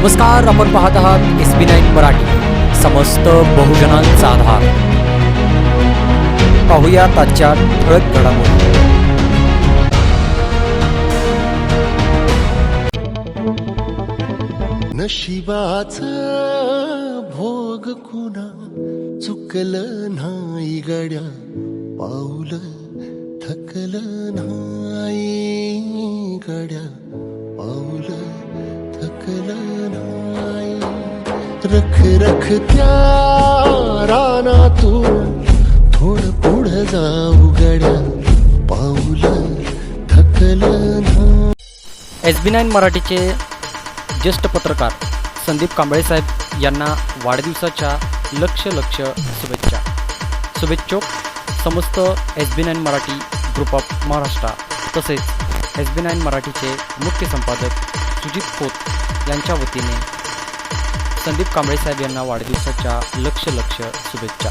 नमस्कार आपण पाहत आहात एस बी नाईन मराठी समस्त बहुजनांचा आधार. पाहूया आजच्या ठळक घडामोडी. नशिबाच भोग कुणा चुकलं नाही गड्या पाऊल थकल नाही गड्या पाऊल थकलं नाही रख रख त्या रानातून थोडं पुढं जाऊ गड्या पाऊल थकलं नाही एस बी नाईन मराठीचे ज्येष्ठ पत्रकार संदीप कांबळे साहेब यांना वाढदिवसाच्या लक्ष लक्ष शुभेच्छा. शुभेच्छोक समस्त S B nine Marathi group of Maharashtra तसेच एस बी नाईन मराठीचे मुख्य संपादक सुजित खोत यांच्या वतीने संदीप कांबळे साहेब यांना वाढदिवसाच्या लक्ष लक्ष शुभेच्छा.